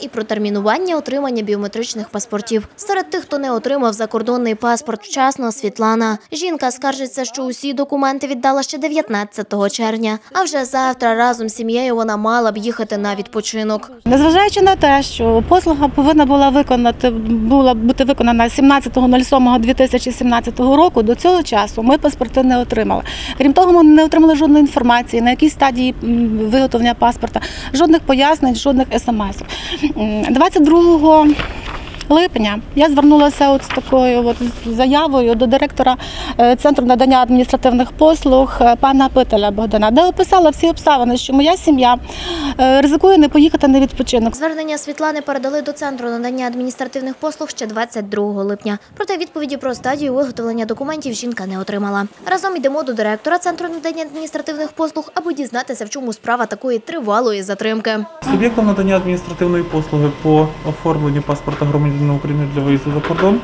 і про термінування отримання біометричних паспортів. Серед тих, хто не отримав закордонний паспорт вчасно, Світлана. Жінка скаржиться, що усі документи віддала ще 19 червня. А вже завтра разом з сім'єю вона мала б їхати на відпочинок. Незважаючи на те, що послуга повинна була виконати була бути виконана 17.07.2017 року, до цього часу ми паспорти не отримали. Крім того, ми не отримали жодної інформації, на якій стадії виготовлення паспорта, жодних пояснень, жодних смс. 22 липня я звернулася от з такою от заявою до директора е, центру надання адміністративних послуг е, пана Пителя Богдана, де описала всі обставини, що моя сім'я е, ризикує не поїхати на відпочинок. Звернення Світлани передали до центру надання адміністративних послуг ще 22 липня. Проте відповіді про стадію виготовлення документів жінка не отримала. Разом йдемо до директора центру надання адміністративних послуг, аби дізнатися, в чому справа такої тривалої затримки. Суб'єктом надання адміністративної послуги по оформленню паспорта громадянина України для виїзду за кордон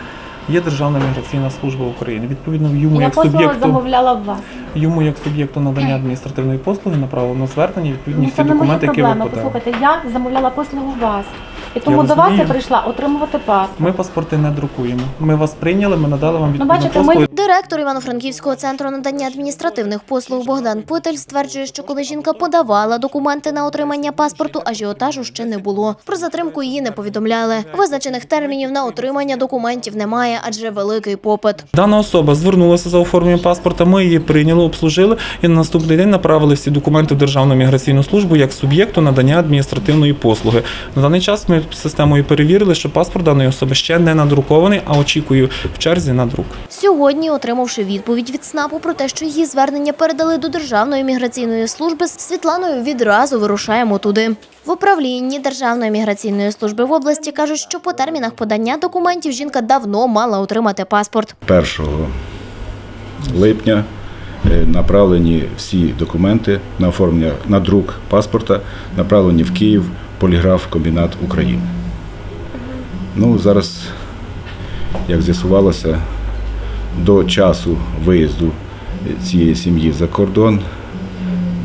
є Державна міграційна служба України. Відповідно, йому як суб'єкту замовляла в вас. йому як суб'єкту надання адміністративної послуги направлено звернення відповідні Ну, всі це не мої документи, які ви подали. Послухайте, я замовляла послугу у вас. І тому Я до вас я розумію. прийшла отримувати паспорт. Ми паспорти не друкуємо. Ми вас прийняли, ми надали вам відповідну Ну, бачите, ми- послугу. Директор Івано-Франківського центру надання адміністративних послуг Богдан Путель стверджує, що коли жінка подавала документи на отримання паспорту, ажіотажу ще не було. Про затримку її не повідомляли. Визначених термінів на отримання документів немає, адже великий попит. Дана особа звернулася за оформленням паспорта. Ми її прийняли, обслужили і на наступний день направили всі документи в Державну міграційну службу як суб'єкту надання адміністративної послуги. На даний час ми системою перевірили, що паспорт даної особи ще не надрукований, а очікую в черзі на друк. Сьогодні, отримавши відповідь від СНАПу про те, що її звернення передали до Державної міграційної служби, з Світланою відразу вирушаємо туди. В управлінні Державної міграційної служби в області кажуть, що по термінах подання документів жінка давно мала отримати паспорт. 1 липня е, направлені всі документи на оформлення на друк паспорта, направлені в Київ поліграф комбінат України. Ну, зараз, як з'ясувалося, до часу виїзду цієї сім'ї за кордон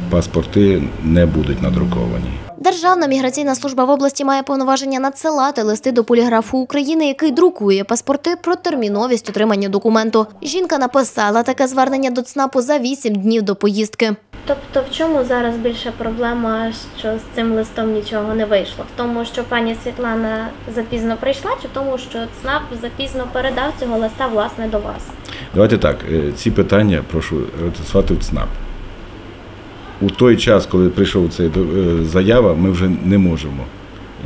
паспорти не будуть надруковані. Державна міграційна служба в області має повноваження надсилати листи до поліграфу України, який друкує паспорти про терміновість отримання документу. Жінка написала таке звернення до ЦНАПу за 8 днів до поїздки. Тобто, в чому зараз більша проблема, що з цим листом нічого не вийшло? В тому, що пані Світлана запізно прийшла, чи в тому, що ЦНАП запізно передав цього листа власне до вас? Давайте так, е, ці питання прошу адресувати в ЦНАП. У той час, коли прийшов цей е, заява, ми вже не можемо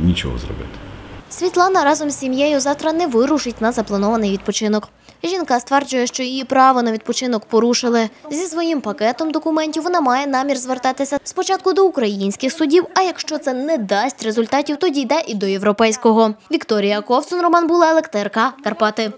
нічого зробити. Світлана разом з сім'єю завтра не вирушить на запланований відпочинок. Жінка стверджує, що її право на відпочинок порушили. Зі своїм пакетом документів вона має намір звертатися спочатку до українських судів, а якщо це не дасть результатів, тоді йде і до європейського. Вікторія Ковцун, Роман Булелек, ТРК Карпати.